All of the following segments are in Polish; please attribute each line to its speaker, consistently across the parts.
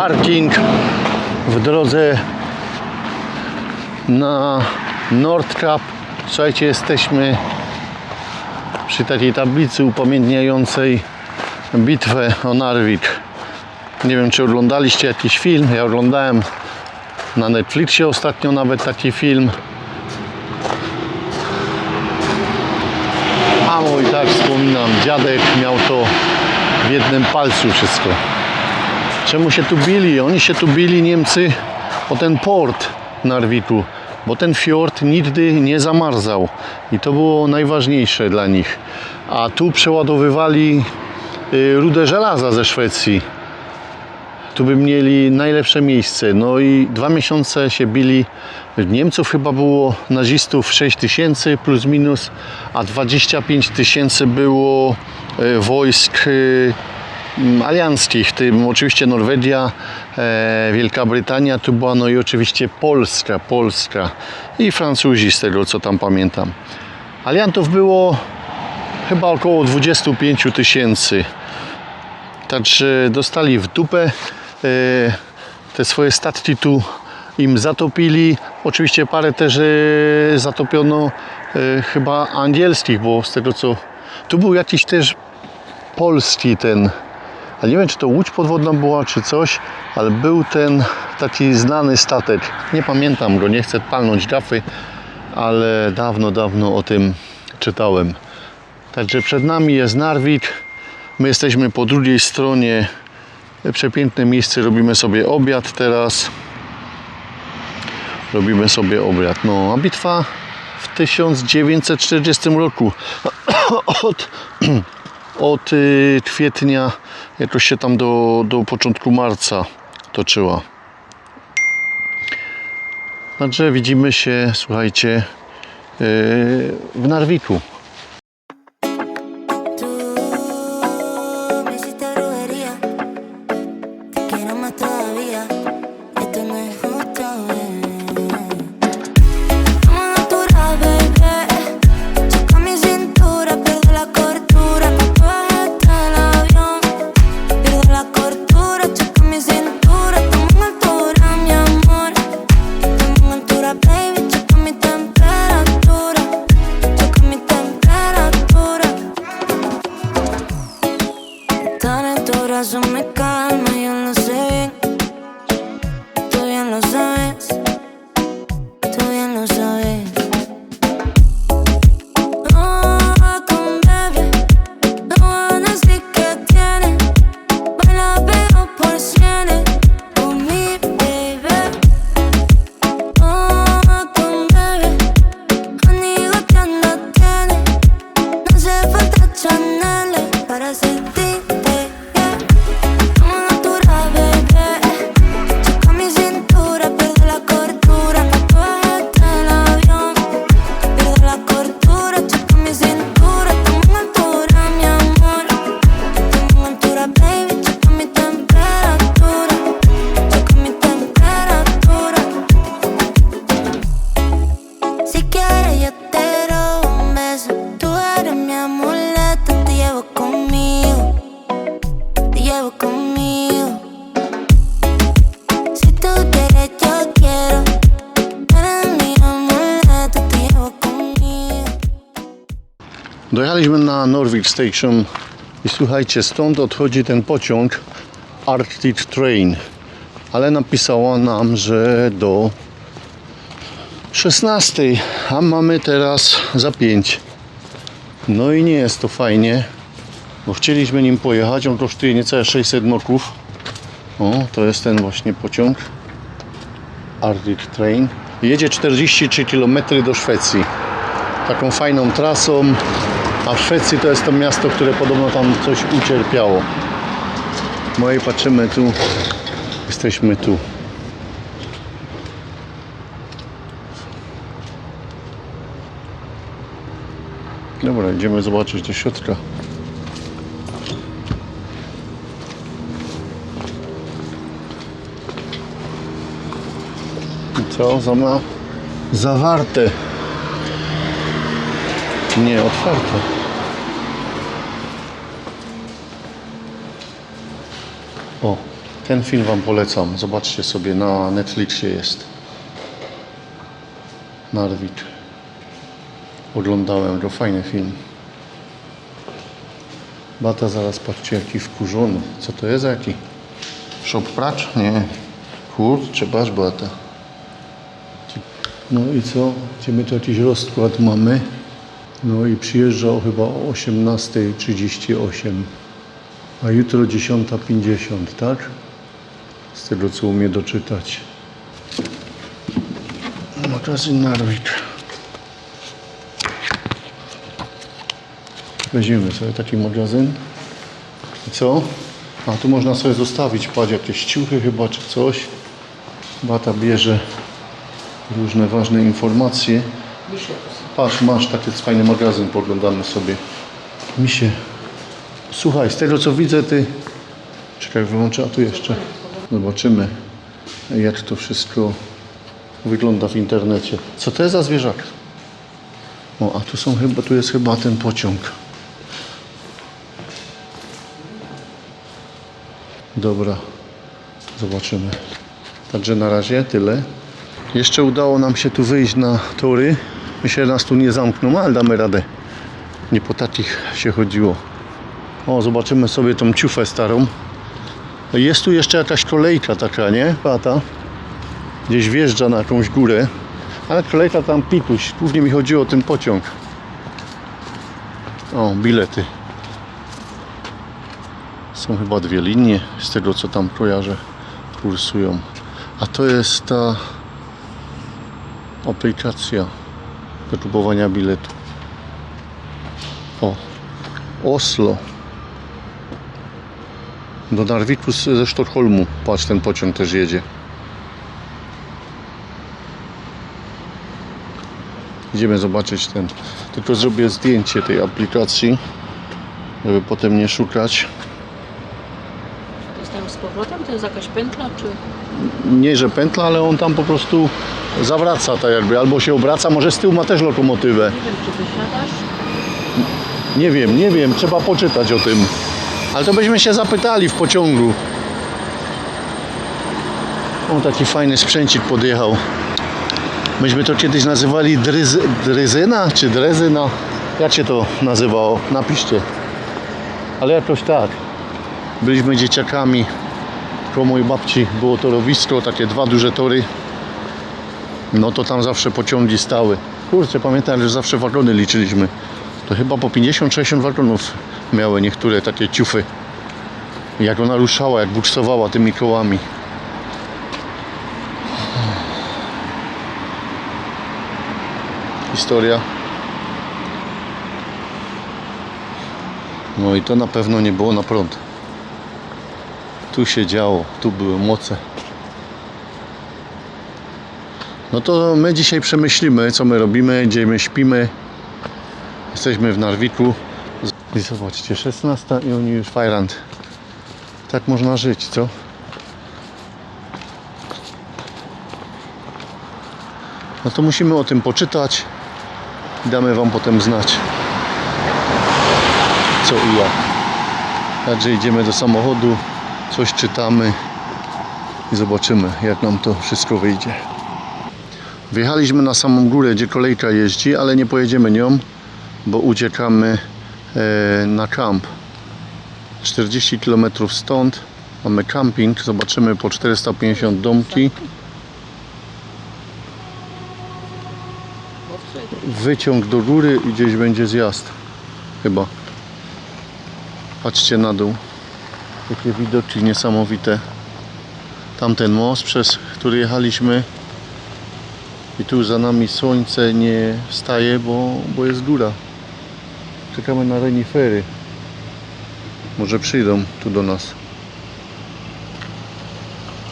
Speaker 1: parking w drodze na Nordkap. Słuchajcie, jesteśmy przy takiej tablicy upamiętniającej bitwę o Narvik. Nie wiem, czy oglądaliście jakiś film. Ja oglądałem na Netflixie ostatnio nawet taki film. A mój, tak wspominam, dziadek miał to w jednym palcu wszystko. Czemu się tu bili? Oni się tu bili, Niemcy, o ten port w Narwiku, bo ten fiord nigdy nie zamarzał i to było najważniejsze dla nich. A tu przeładowywali y, rudę żelaza ze Szwecji. Tu by mieli najlepsze miejsce. No i dwa miesiące się bili. Niemców chyba było nazistów 6 tysięcy plus minus, a 25 tysięcy było e, wojsk m, alianckich, w tym oczywiście Norwegia, e, Wielka Brytania tu była, no i oczywiście Polska, Polska i Francuzi z tego co tam pamiętam. Aliantów było chyba około 25 tysięcy. Także dostali w dupę. e, Te swoje statki tu im zatopili. Oczywiście parę też e, zatopiono e, chyba angielskich, bo z tego co... Tu był jakiś też polski ten... Ale nie wiem, czy to łódź podwodna była, czy coś, ale był ten taki znany statek. Nie pamiętam go, nie chcę palnąć gafy, ale dawno, dawno o tym czytałem. Także przed nami jest Narvik. My jesteśmy po drugiej stronie. Przepiękne miejsce. Robimy sobie obiad teraz. Robimy sobie obiad. No, a bitwa w 1940 roku. Od, od y, kwietnia jakoś się tam do, do początku marca toczyła. Także widzimy się, słuchajcie, yy, w Narwiku.
Speaker 2: corazón me calma.
Speaker 1: Norwich Station i słuchajcie, stąd odchodzi ten pociąg Arctic Train, ale napisała nam, że do 16, a mamy teraz za 5. No i nie jest to fajnie, bo chcieliśmy nim pojechać, on kosztuje niecałe 600 moków. O, to jest ten właśnie pociąg Arctic Train. Jedzie 43 km do Szwecji taką fajną trasą. A w Szwecji to jest to miasto, które podobno tam coś ucierpiało. No i patrzymy tu, jesteśmy tu. Dobra, idziemy zobaczyć do środka. I co za ma zawarte? Nie, otwarte. O, Ten film Wam polecam. Zobaczcie sobie, na Netflixie jest. Narwit. Oglądałem go, fajny film. Bata zaraz patrzcie jaki wkurzony. Co to jest jaki? Shop pracz? Nie. Kurczę, patrz Bata. No i co? Gdzie my tu jakiś rozkład mamy? No i przyjeżdżał chyba o 18.38. A jutro 10.50, tak? Z tego co umie doczytać. Magazyn Narwik. Weźmiemy sobie taki magazyn. I co? A tu można sobie zostawić, patrz, jakieś ciuchy chyba, czy coś. Bata bierze różne ważne informacje. Patrz, masz taki fajny magazyn, poglądamy sobie. Misie, słuchaj, z tego co widzę, ty... Czekaj, wyłączę, a tu jeszcze. Zobaczymy, jak to wszystko wygląda w internecie. Co to jest za zwierzak? O, a tu są chyba, tu jest chyba ten pociąg. Dobra, zobaczymy. Także na razie tyle. Jeszcze udało nam się tu wyjść na tory. Myślę, że nas tu nie zamkną, ale damy radę. Nie po takich się chodziło. O, zobaczymy sobie tą ciufę starą. Jest tu jeszcze jakaś kolejka taka, nie? Pata. Gdzieś wjeżdża na jakąś górę. Ale kolejka tam pituś. Głównie mi chodziło o ten pociąg. O, bilety. Są chyba dwie linie, z tego co tam kojarzę, kursują. A to jest ta aplikacja do kupowania biletu. O, Oslo. Do Narwiku ze Sztokholmu. Patrz, ten pociąg też jedzie. Idziemy zobaczyć ten. Tylko zrobię zdjęcie tej aplikacji, żeby potem nie szukać.
Speaker 3: To jest tam z powrotem? To jest jakaś pętla, czy...
Speaker 1: Nie, że pętla, ale on tam po prostu zawraca tak jakby, albo się obraca, może z tyłu ma też lokomotywę.
Speaker 3: Nie wiem, czy wysiadasz?
Speaker 1: Nie wiem, nie wiem, trzeba poczytać o tym. Ale to byśmy się zapytali w pociągu. O, taki fajny sprzęcik podjechał. Myśmy to kiedyś nazywali dryz, dryzyna czy drezyna. Jak się to nazywało? Napiszcie. Ale jakoś tak. Byliśmy dzieciakami. Koło mojej babci było torowisko, takie dwa duże tory. No to tam zawsze pociągi stały. Kurczę, pamiętam, że zawsze wagony liczyliśmy. To chyba po 50-60 wagonów miały niektóre takie ciufy. Jak ona ruszała, jak buksowała tymi kołami. Historia. No i to na pewno nie było na prąd. Tu się działo, tu były moce. No to my dzisiaj przemyślimy, co my robimy, gdzie my śpimy. Jesteśmy w Narwiku. I zobaczcie, 16 i oni już Fajrand. Tak można żyć, co? No to musimy o tym poczytać damy Wam potem znać co i jak. Także idziemy do samochodu, coś czytamy i zobaczymy jak nam to wszystko wyjdzie. Wjechaliśmy na samą górę, gdzie kolejka jeździ, ale nie pojedziemy nią, bo uciekamy e, na kamp. 40 km stąd mamy camping, zobaczymy po 450 domki. Wyciąg do góry i gdzieś będzie zjazd. Chyba. Patrzcie na dół. Jakie widoki niesamowite. Tamten most, przez który jechaliśmy. I tu za nami słońce nie wstaje, bo, bo jest góra. Czekamy na renifery. Może przyjdą tu do nas.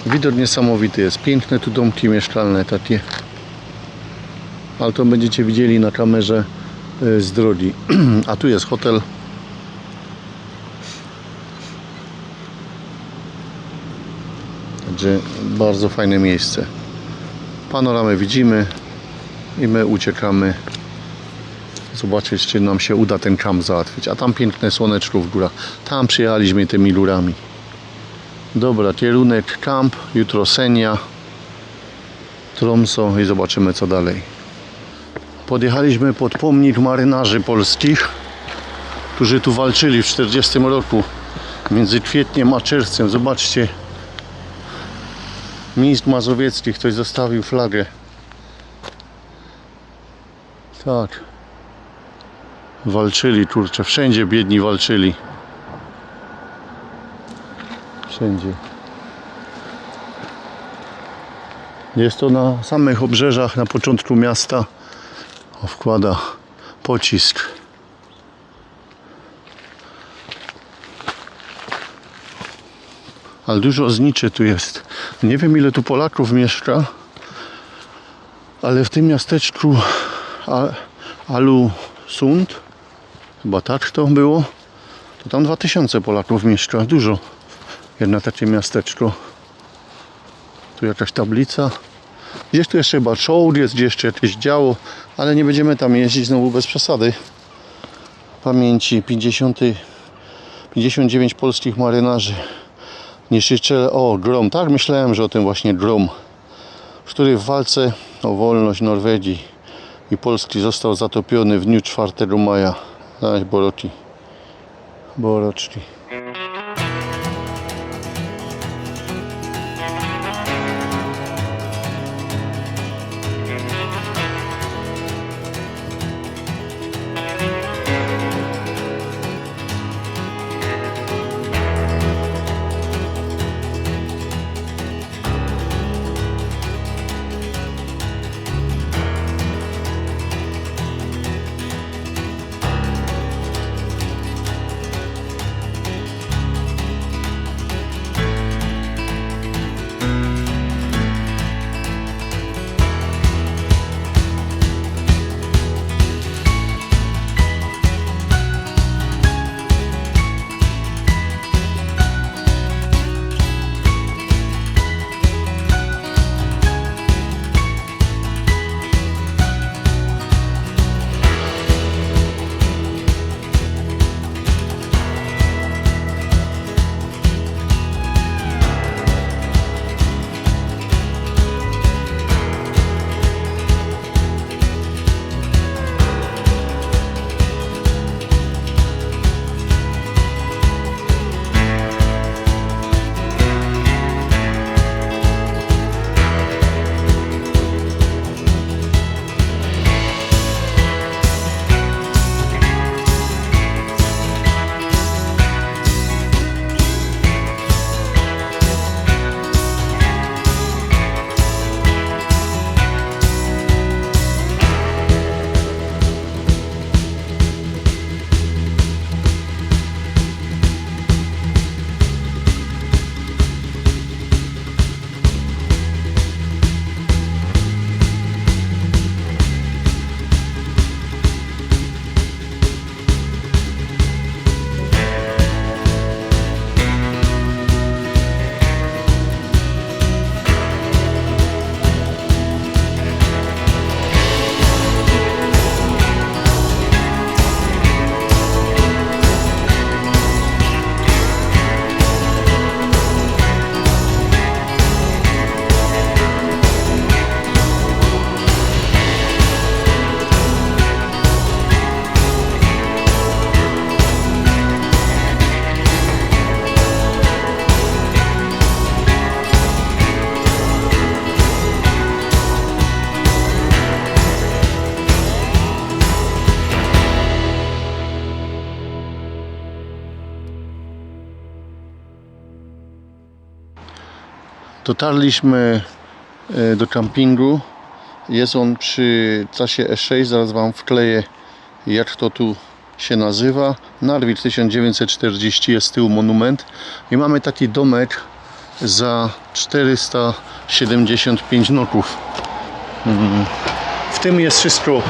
Speaker 1: Widok niesamowity jest. Piękne tu domki mieszkalne takie. Ale to będziecie widzieli na kamerze y, z drogi. A tu jest hotel. Także bardzo fajne miejsce. Panoramę widzimy i my uciekamy zobaczyć, czy nam się uda ten kamp załatwić. A tam piękne słoneczko w górach. Tam przyjechaliśmy tymi lurami. Dobra, kierunek Kamp, jutro Senia, Tromso i zobaczymy co dalej. Podjechaliśmy pod pomnik marynarzy polskich, którzy tu walczyli w 40 roku między kwietniem a czerwcem. Zobaczcie, Mińsk Mazowiecki, ktoś zostawił flagę. Tak. Walczyli, kurczę, wszędzie biedni walczyli. Wszędzie. Jest to na samych obrzeżach, na początku miasta. O, wkłada pocisk. Ale dużo zniczy tu jest. Nie wiem ile tu Polaków mieszka, ale w tym miasteczku A- Alusund, chyba tak to było, to tam 2000 Polaków mieszka. Dużo. Jedno takie miasteczko. Tu jakaś tablica. Gdzieś tu jeszcze chyba czołg jest, gdzieś jeszcze jakieś działo, ale nie będziemy tam jeździć znowu bez przesady. Pamięci 50, 59 polskich marynarzy. Niszczyciele, o Grom, tak myślałem, że o tym właśnie Grom, który w walce o wolność Norwegii i Polski został zatopiony w dniu 4 maja. Zaś Boroki. Boroczki. Dotarliśmy e, do kampingu. Jest on przy trasie E6. Zaraz Wam wkleję jak to tu się nazywa. Narwik 1940 jest z tyłu monument. I mamy taki domek za 475 noków. Mm. W tym jest wszystko.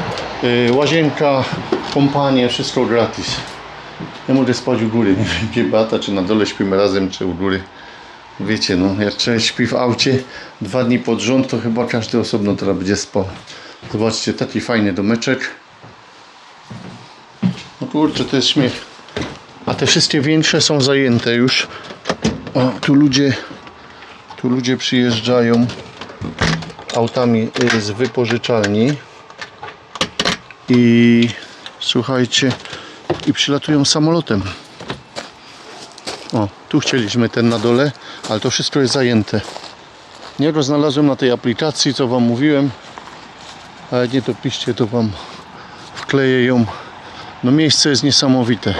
Speaker 1: e, Łazienka, kompanie, wszystko gratis. Ja mogę spać u góry. Nie wiem, gdzie bata, czy na dole śpimy razem, czy u góry. Wiecie, no, jak człowiek śpi w aucie dwa dni pod rząd, to chyba każdy osobno teraz będzie spał. Zobaczcie, taki fajny domeczek. No kurczę, to jest śmiech. A te wszystkie większe są zajęte już. O, tu ludzie, tu ludzie przyjeżdżają autami y, z wypożyczalni i słuchajcie, i przylatują samolotem. O, tu chcieliśmy ten na dole, ale to wszystko jest zajęte. Nie go znalazłem na tej aplikacji, co Wam mówiłem, ale nie to piszcie, to Wam wkleję ją. No miejsce jest niesamowite.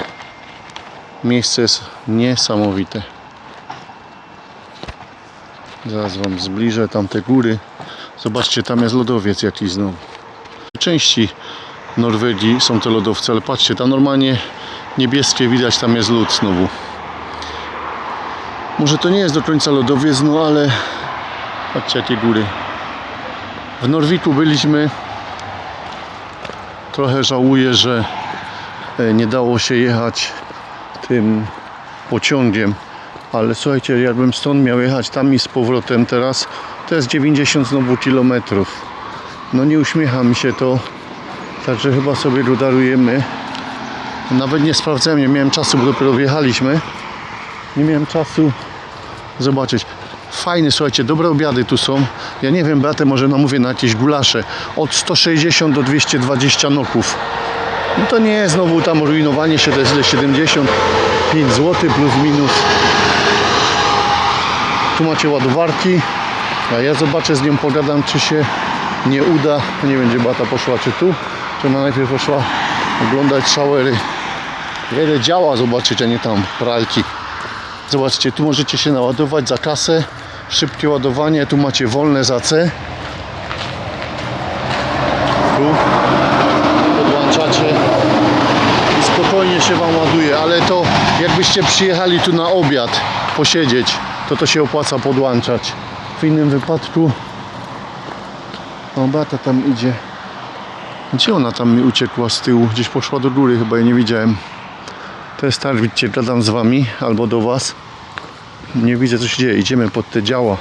Speaker 1: Miejsce jest niesamowite. Zaraz Wam zbliżę tam te góry. Zobaczcie, tam jest lodowiec jakiś znowu. W części Norwegii są te lodowce, ale patrzcie, tam normalnie niebieskie widać, tam jest lód znowu. Może to nie jest do końca lodowiec, no ale patrzcie jakie góry. W Norwiku byliśmy. Trochę żałuję, że e, nie dało się jechać tym pociągiem. Ale słuchajcie, jakbym stąd miał jechać tam i z powrotem teraz, to jest 90 znowu kilometrów. No nie uśmiecha mi się to, także chyba sobie go darujemy. Nawet nie sprawdzałem, nie miałem czasu, bo dopiero wjechaliśmy. Nie miałem czasu zobaczyć. Fajne, słuchajcie, dobre obiady tu są. Ja nie wiem, Beatę może namówię na jakieś gulasze. Od 160 do 220 noków. No to nie jest znowu tam rujnowanie się, to jest ile 75 zł plus minus. Tu macie ładowarki, a ja zobaczę z nią, pogadam, czy się nie uda. Nie wiem, gdzie Bata poszła, czy tu, czy ona najpierw poszła oglądać showery. Wiele działa zobaczyć, a nie tam pralki. Zobaczcie, tu możecie się naładować za kasę. Szybkie ładowanie, tu macie wolne za C. Tu podłączacie i spokojnie się Wam ładuje, ale to jakbyście przyjechali tu na obiad posiedzieć, to to się opłaca podłączać. W innym wypadku o, Beata tam idzie. Gdzie ona tam mi uciekła z tyłu? Gdzieś poszła do góry, chyba jej nie widziałem. To jest tak, widzicie, gadam z Wami albo do Was. Nie widzę co się dzieje. Idziemy pod te działa.